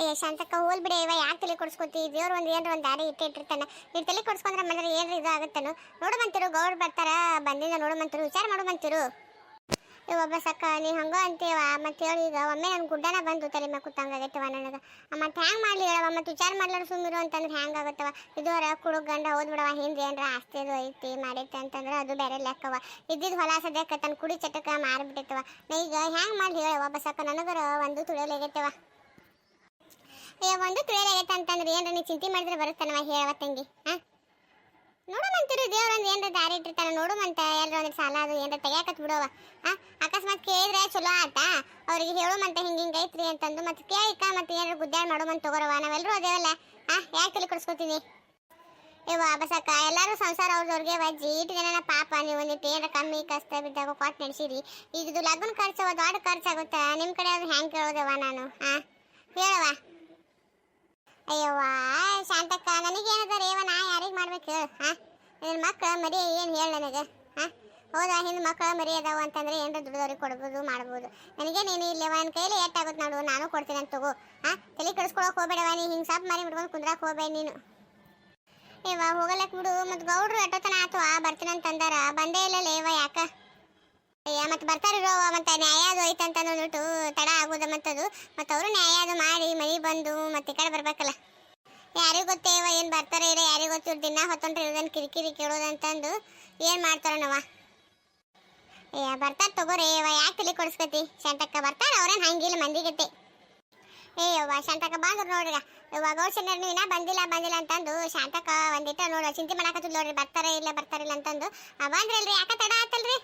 ಅಯ್ಯ, ಶಾಂತಕ್ಕ, ಹೋಲ್ ಬಿಡಿ ಇವ ಯಾಕೆ ತಲೆ ಕೊಡ್ಸ್ಕೊತಿ? ದೇವ್ರು ಒಂದು ಏನಾರ ಒಂದು ದಾರಿ ಇಟ್ಟೆ ಇಟ್ಟಿರ್ತಾನೆ. ನೀನು ತಲೆ ಕೊಡ್ಸ್ಕೊಂಡ್ರೆ ಮನೇಲಿ ಏನಾರ ಇದು ಆಗುತ್ತಾನು ನೋಡು ಬಂತಿರು ಗೌಡ್ ಬರ್ತಾರ, ಬಂದಿಂದ ನೋಡು ಬಂತಿರು ವಿಚಾರ ಮಾಡು ಬಂತಿರು ಒಬ್ಬ ಸಕ್ಕ, ನೀ ಹಂಗ ಅಂತೀವ ಮತ್ತೆ ಹೇಳಿ ಈಗ, ಒಮ್ಮೆ ನನ್ನ ಗುಡ್ಡನ ಬಂದು ತಲೆ ಮ್ಯಾಗ ಕೂತಂಗಾಗೈತವ ನನಗೆ. ಮತ್ತೆ ಹ್ಯಾಂಗ್ ಮಾಡ್ಲಿ ಹೇಳವ ಮತ್ತೆ ವಿಚಾರ ಮಾಡ್ಲಾರ ಸುಮ್ಮಿರು ಅಂತಂದ್ರೆ ಹ್ಯಾಂಗ ಆಗತ್ತವ ಇದುವರ ಕುಡು ಗಂಡ ಓದ್ಬಿಡವ ಬಿಡವ ಹಿಂದೆ ಏನರ ಆಸ್ತಿ ಅದು ಐತಿ, ಮಾಡೈತೆ ಅಂತಂದ್ರೆ ಅದು ಬೇರೆ ಲೆಕ್ಕವ ಇದ್ದಿದ್ದು ಹೊಲ ಸದ್ಯಕ್ಕೆ ತನ್ನ ಕುಡಿ ಚಟಕ ಮಾರಿಬಿಟ್ಟೈತವ ನಾ ಈಗ ಹ್ಯಾಂಗೆ ಮಾಡ್ಲಿ ಹೇಳವ ಒಬ್ಬ ಸಕ್ಕ, ನನಗರ ಒಂದು ತುಳಿಯಲಾಗೈತವ ಒಂದು ಆಗೈತೆ ಅಂತಂದ್ರೆ ಏನ್ರ ನೀ ಚಿಂತೆ ಮಾಡಿದ್ರೆ ಬರುತ್ತಾನವ ಹೇಳವ ತಂಗಿ, ಹಾ? ನೋಡಮಂತಿರು ದೇವ್ರೊಂದು ಏನ್ರ ದಾರಿ ಇಟ್ಟಿರ್ತಾನೆ ನೋಡುಮಂತ ಎಲ್ಲರ ಒಂದು ಸಾಲ ಅದು ಏನ್ರ ತೆಗ್ಯಾಕತ್ ಬಿಡೋವ ಅಕಸ್ಮಾತ್ ಕೇಳಿದ್ರೆ ಚಲೋ ಆತ? ಅವ್ರಿಗೆ ಹೇಳುಮಂತ ಹಿಂಗ ಹಿಂಗ ಐತ್ರಿ ಅಂತಂದು ಮತ್ತೆ ಕೇಳಿಕ ಮತ್ತೆ ಏನಾರ ಗುದ್ದಾಡ್ ಮಾಡೋಮಂತ ತಗೋರವ ನಾವೆಲ್ಲರೂ ಅದೇವಲ್ಲ ಆ ಯಾಕೆ ತಲೆ ಕೊಡಿಸ್ಕೊತೀನಿ ಇವ ಬಸಕ್ಕ, ಎಲ್ಲರೂ ಸಂಸಾರ ಅವ್ರದವ್ರಿಗೆ ವಜ್ಜಿ ಇಟ್ಟು ದಿನ ಪಾಪ, ನೀವು ಒಂದಿಟ್ಟು ಏನಾರ ಕಮ್ಮಿ ಕಷ್ಟ ಬಿದ್ದಾಗ ಕೊಟ್ಟು ನಡೆಸಿರಿ ಈಗ ಇದು ಲಗ್ನ ಖರ್ಚು ದೊಡ್ಡ ಖರ್ಚಾಗುತ್ತಾ ನಿಮ್ಮ ಕಡೆ ಅದು ಹೆಂಗೆ ಕೇಳೋದವ ನಾನು, ಹಾಂ? ಹೇಳವ ಅಯ್ಯವ್ವ, ಶಾಂತಕ್ಕ, ನನಗೇನದ ರೇವ ನಾ ಯಾರಿಗೆ ಮಾಡ್ಬೇಕು ಹಾ? ನನ್ನ ಮಕ್ಕಳ ಮರಿ ಏನು ಹೇಳ ನನಗೆ, ಹಾ? ಹೌದಾ ಹಿಂದೆ ಮಕ್ಕಳ ಮರಿ ಅದಾವ ಅಂತಂದ್ರೆ ಏನಾರ ದುಡ್ದವ್ರಿಗೆ ಕೊಡ್ಬೋದು, ಮಾಡ್ಬೋದು. ನನಗೆ ನೀನು ಇಲ್ಲಿ ನನ್ನ ಕೈಲಿ ಎಟ್ಟಾಗುತ್ತೆ ನೋಡು, ನಾನು ಕೊಡ್ತೀನಿ ಅಂತ ತಗೋ, ಹಾ? ತಲೆ ಕೆಡಿಸ್ಕೊಳಕ್ ಹೋಗ್ಬೇಡವ ನೀ ಹಿಂಗೆ ಸಾಪ್ ಮಾರಿ ಬಿಡ್ಕೊಂಡು ಕುಂದ್ರಾಕ್ ಹೋಗ್ಬೇಡ ನೀನು. ಏವ ಹೋಗಲಕ್ ಬಿಡು, ಮತ್ತು ಗೌಡ್ರು ಎಷ್ಟೊತ್ತನ ಆತು, ಆ ಅಂತಂದಾರ, ಬಂದೇ ಇಲ್ಲ ಲೇವ ಯಾಕ? ಅಯ್ಯ, ಮತ್ತೆ ಬರ್ತಾರಿರೋ ಮತ್ತೆ ನ್ಯಾಯ ಅದು ಐತೆ ಅಂತ ಅಂದ್ಬಿಟ್ಟು ತಡ ಆಗೋದ ಮತ್ತದು. ಮತ್ತೆ ಅವರು ನ್ಯಾಯ ಅದು ಮಾಡಿ ಮನೆ ಬಂದು ಮತ್ತೆ ಈ ಕಡೆ ಬರ್ಬೇಕಲ್ಲ. ಯಾರಿಗೂ ಗೊತ್ತೇವ ಏನು ಬರ್ತಾರೆ ಇರೋ ಯಾರಿಗೂ ಗೊತ್ತಿರ ದಿನ ಹೊತ್ತೊಂಡ್ರೆ ಇರೋದನ್ನ ಕಿರಿಕಿರಿ ಕೇಳೋದಂತಂದು ಏನು ಮಾಡ್ತಾರನವ? ಅಯ್ಯ, ಬರ್ತಾರ ತಗೋರಿ ಇವ, ಯಾಕೆ ತಲೆ ಕೊಡಿಸ್ಕತಿ? ಶಾಂತಕ್ಕ ಬರ್ತಾರ, ಅವ್ರೇನು ಹಂಗಿಲ್ಲ ಮಂದಿಗತ್ತೆ ಏ, ಯವ್ವ, ಶಾಂತಕ್ಕ ಬಂದ್ರು ನೋಡ್ರಿ ಇವಾಗ ಗೌಡ್ ನೀನ ನೀವು ಬಂದಿಲ್ಲ ಬಂದಿಲ್ಲ ಅಂತಂದು ಶಾಂತಕ್ಕ ಒಂದಿಟ್ಟ ನೋಡ್ರಿ ಚಿಂತೆ ಮಾಡಾಕತ್ತಿದ್ ನೋಡ್ರಿ, ಬರ್ತಾರೆ ಇಲ್ಲ, ಬರ್ತಾರಿಲ್ಲ ಅಂತಂದು. ಆ ಬಂದ್ರಲ್ರಿ ಯಾಕೆ ತಡ ಆತಲ್ರಿ?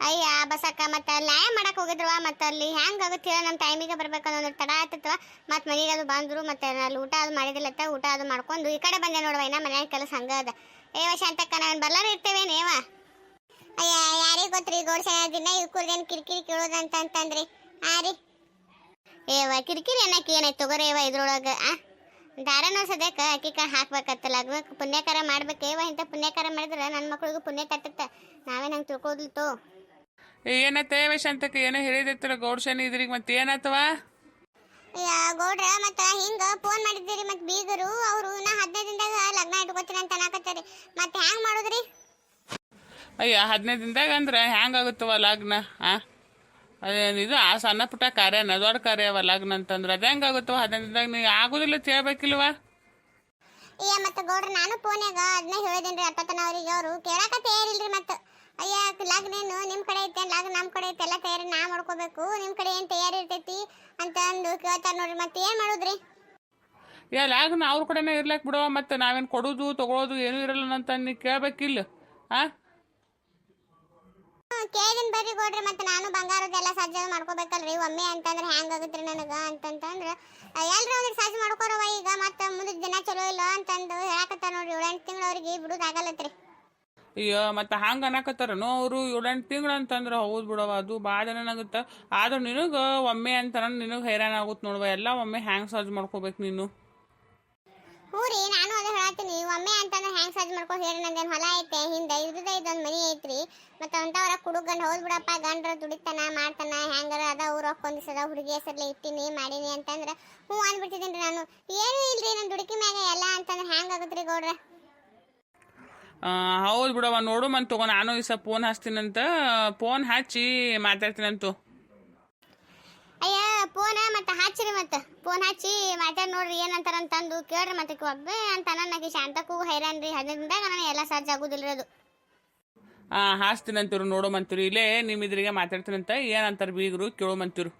ಅಯ್ಯ, ಬಸಕ್ಕ, ಮತ್ತೆ ನ್ಯಾಯ ಮಾಡಕ್ ಹೋಗಿದ್ರು ಮತ್ತೆ ಅಲ್ಲಿ ಹೆಂಗೆ ಆಗುತ್ತೆ ನಮ್ಮ ಟೈಮಿಗೆ ಬರ್ಬೇಕು ಅನ್ನೋದು ತಡ ಆಯ್ತತ್ವ ಮತ್ತೆ ಮನೆಗೆ ಅದು ಬಂದ್ರು, ಮತ್ತೆ ಅಲ್ಲಿ ಊಟ ಅದು ಮಾಡಿದಿಲ್ಲತ್ತ ಊಟ ಅದು ಮಾಡ್ಕೊಂಡು ಈ ಕಡೆ ಬಂದೆ ನೋಡುವ, ಇನ್ನ ಮನ್ಯಾಗ ಕೆಲಸ ಹಂಗ ಅದ. ಏವ ಶಾಂತಕ್ಕ, ನಾನು ಬರ್ಲಾರ ಇರ್ತೇವೇನೇವ ಅಯ್ಯ, ಯಾರಿಗೆ ಗೊತ್ತ್ರಿ ಗೋಡ್ಸ ದಿನ ಇವ್ಕುರ್ದೇನು ಕಿರಿಕಿರಿ ಕೇಳೋದಂತ ಅಂತಂದ್ರಿ. ಆ ರೀ. ಏವ ಕಿರಿಕಿರಿ ಅನ್ನಕ್ಕೆ ಏನಾಯ್ತು ಏವ ಇದ್ರೊಳಗೆ, ಆ. ದಾರನೋ ಸದ್ಯಕ್ಕೆ ಅಕ್ಕಿ ಕಾಳು ಹಾಕ್ಬೇಕತ್ತಲ್ಲ ಲಗ್ನಕ್ಕೆ ಪುಣ್ಯಕಾರ ಮಾಡ್ಬೇಕೇವ ಇಂಥ ಪುಣ್ಯಕಾರ ಮಾಡಿದ್ರೆ ನನ್ನ ಮಕ್ಳಿಗೂ ಪುಣ್ಯ ತಟ್ಟತ್ತ ನಾವೇನು ಹಂಗೆ ತಿಳ್ಕೋದಿಲ್ತು ಏನತ್ತೆ ಶಾಂತಕ್ಕೆ ಏನೋ ಹೇಳಿದ್ರ ಗೌಡ್ ಶನಿ ಇದ್ರಿಗೆ ಮತ್ತೆ ಏನಾತವ? ಅಯ್ಯ ಗೌಡ್ರ ಮತ್ತ ಹಿಂಗ ಫೋನ್ ಮಾಡಿದ್ದೀರಿ ಮತ್ತ ಬೀಗರು ಅವರು ನಾ ಹದಿನೈದು ದಿನದಾಗ ಲಗ್ನ ಇಟ್ಕೋತೀನಿ ಅಂತ ಅನ್ನಕತ್ತಾರಿ. ಮತ್ತೆ ಹ್ಯಾಂಗ್ ಮಾಡೋದ್ರಿ? ಅಯ್ಯ ಹದಿನೈದು ದಿನದಾಗ ಅಂದ್ರೆ ಹೆಂಗಾಗುತ್ತವ ಲಗ್ನ ಆ? ಅದೇನು ಇದು ಆ ಸಣ್ಣ ಪುಟ್ಟ ಕಾರ್ಯ ದೊಡ್ಡ ಅವ ಲಗ್ನ ಅಂತಂದ್ರೆ. ಅದು ಹೆಂಗಾಗುತ್ತವ ಹದಿನೈದು ದಿನದಾಗ ನೀವು ಆಗೋದಿಲ್ಲ ಕೇಳ್ಬೇಕಿಲ್ವ ಅಯ್ಯ ಮತ್ತ ಗೌಡ್ರ ನಾನು ಫೋನ್ಯಾಗ ಅದನ್ನ ಹೇಳಿದೇನ್ರಿ ಅಟ್ಟತನ ಅವ್ರಿಗೆ. ಅವರು ಕೇಳಾಕ ತಯಾರಿಲ್ರಿ ಮತ್ತ. ಅಯ್ಯ ಲಗ್ನೇನು ನಿಮ್ಮ ಕಡೆ ಐತೆ ಲಗ್ನ ನಮ್ಮ ಕಡೆ ಐತೆ ಎಲ್ಲ ತಯಾರಿ ನಾ ಮಾಡ್ಕೋಬೇಕು. ನಿಮ್ಮ ಕಡೆ ಏನು ತಯಾರಿ ಇರ್ತೈತಿ ಅಂತ ಅಂದು ಕೇಳ್ತಾರೆ ನೋಡ್ರಿ ಮತ್ತೆ ಏನು ಮಾಡೋದ್ರಿ? ಯಾ ಲಗ್ನ ಅವ್ರ ಕಡೆನೇ ಇರ್ಲಕ್ ಬಿಡವ ಮತ್ತೆ ನಾವೇನು ಕೊಡೋದು ತಗೊಳೋದು ಏನೂ ಇರಲ್ಲ ಅಂತ ನೀ ಕೇಳಬೇಕಿಲ್ಲ. ಆ? ಕೇಳಿನ ಬರ್ರಿ ಕೊಡ್ರಿ ಮತ್ತೆ ನಾನು ಬಂಗಾರದೆಲ್ಲ ಸಜ್ಜ ಮಾಡ್ಕೋಬೇಕಲ್ರಿ. ಒಮ್ಮೆ ಅಂತಂದ್ರೆ ಹ್ಯಾಂಗ್ ನನಗೆ ನನಗ ಅಂತಂದ್ರೆ ಎಲ್ರು ಅವ್ರಿಗೆ ಸಜ್ಜ ಮಾಡ್ಕೊರವ ಈಗ ಮತ್ತೆ ಮುಂದಿನ ದಿನ ಚಲೋ ಇಲ್ಲ ಅಂತಂದು ಹೇಳಕತ್ತಾರ ನೋಡ್ರಿ. ಏಳೆಂಟು ತಿಂಗಳು ಅವ್ರಿಗೆ ಬಿಡುದಾಗಲ್ಲತ್ರಿ ಅಯ್ಯೋ, ಮತ್ತೆ ಹಂಗೆ ಅನ್ನಕತ್ತಾರನು ಅವರು ಏಳೆಂಟು ತಿಂಗಳು ಅಂತಂದ್ರೆ ಹೌದು ಬಿಡವ ಅದು ಭಾಳ ಏನಾಗುತ್ತೆ ಆದ್ರೆ ನಿನಗೆ ಒಮ್ಮೆ ಅಂತಾರ, ನಿನಗೆ ಹೈರಾಣ ಆಗುತ್ತೆ ನೋಡುವ, ಎಲ್ಲ ಒಮ್ಮೆ ಹ್ಯಾಂಗ್ ಸರ್ಜ್ ಮಾಡ್ಕೋಬೇಕು ನೀನು? ಹ್ಞೂ ರೀ, ನಾನು ಅದೇ ಹೇಳತ್ತೀನಿ. ಒಮ್ಮೆ ಅಂತಂದ್ರೆ ಹ್ಯಾಂಗ್ ಸರ್ಜ್ ಮಾಡ್ಕೊಂಡು ಹೇಳಿ ನಂದೇನು ಹೊಲ ಐತೆ, ಹಿಂದೆ ಇದ್ದ ಇದೊಂದು ಮನಿ ಐತ್ರಿ. ಮತ್ತೆ ಅಂತವ್ರ ಕುಡುಗನ್, ಹೋದ್ ಬಿಡಪ್ಪ, ಗಂಡ್ರ ದುಡಿತಾನ, ಮಾಡ್ತಾನ, ಹ್ಯಾಂಗಾರ ಅದ, ಊರ ಹೊಕ್ಕೊಂದಿಸದ ಹುಡುಗಿ ಹೆಸರ್ಲೆ ಇಟ್ಟಿನಿ, ಮಾಡೀನಿ ಅಂತಂದ್ರೆ ಹ್ಞೂ ಅಂದ್ಬಿಟ್ಟಿದ್ದೀನಿ ನಾನು. ಏನೂ ಇಲ್ರಿ ನನ್ನ ದುಡುಕಿ ಮ್ಯಾಗ ಎಲ್ಲ ಅಂತಂದ್ರೆ ಆಗುತ್ತೆ ರೀ ಗೌಡ್ರ? ಹೌದು ಬಿಡವ ನೋಡು ಮನ್ ತಗೋ ನಾನು ಈ ಸಹ ಫೋನ್ ಹಚ್ತೀನಂತ ಫೋನ್ ಹಚ್ಚಿ ಮಾತಾಡ್ತೀನಂತು. ಅಯ್ಯ ಫೋನ ಮತ್ತೆ ಹಚ್ಚಿರಿ ಮತ್ತೆ. ಫೋನ್ ಹಚ್ಚಿ ಮಾತಾಡಿ ನೋಡ್ರಿ ಏನಂತಾರ ಅಂತಂದು ಕೇಳ್ರಿ ಮತ್ತೆ ಒಬ್ಬೆ ಅಂತ ನನಗೆ ಶಾಂತಕ್ಕೂ ಹೈರಾಣ್ ರೀ. ಹದಿನೈದಾಗ ನಾನು ಎಲ್ಲ ಸಾಧ್ಯ ಆಗುದಿಲ್ಲ ಅದು. ಹಾಂ ಹಾಸ್ತೀನಂತಿರು ನೋಡು ಮಂತಿರು ಇಲ್ಲೇ ನಿಮ್ಮ ಇದ್ರಿಗೆ ಮಾತಾಡ್ತೀನಂತ ಏನಂತಾರೆ ಬೀಗರು ಕೇಳು ಮಂತಿರು